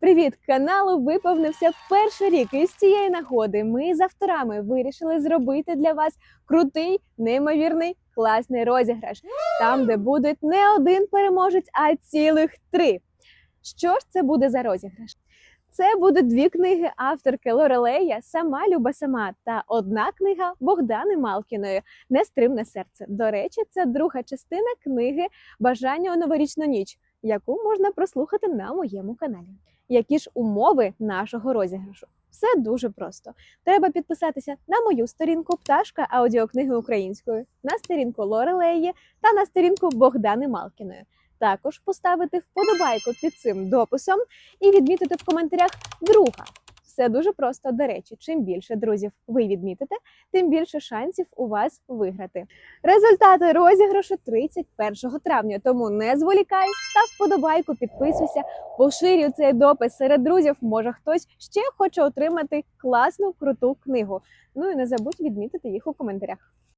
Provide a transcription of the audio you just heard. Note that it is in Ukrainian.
Привіт! Каналу виповнився перший рік, і з цієї нагоди ми з авторами вирішили зробити для вас крутий, неймовірний, класний розіграш, там, де буде не один переможець, а цілих три. Що ж це буде за розіграш? Це будуть дві книги авторки Лорелея Сама Люба Сама та одна книга Богдани Малкіної Нестримне серце. До речі, це друга частина книги Бажання у новорічну ніч, яку можна прослухати на моєму каналі. Які ж умови нашого розіграшу? Все дуже просто. Треба підписатися на мою сторінку Пташка аудіокниги українською, на сторінку Лорелеї та на сторінку Богдани Малкіної. Також поставити вподобайку під цим дописом і відмітити в коментарях друга. Все дуже просто. До речі, чим більше друзів ви відмітите, тим більше шансів у вас виграти. Результати розіграшу 31 травня. Тому не зволікай, став вподобайку, підписуйся, поширюй цей допис серед друзів. Може хтось ще хоче отримати класну круту книгу. Ну і не забудь відмітити їх у коментарях.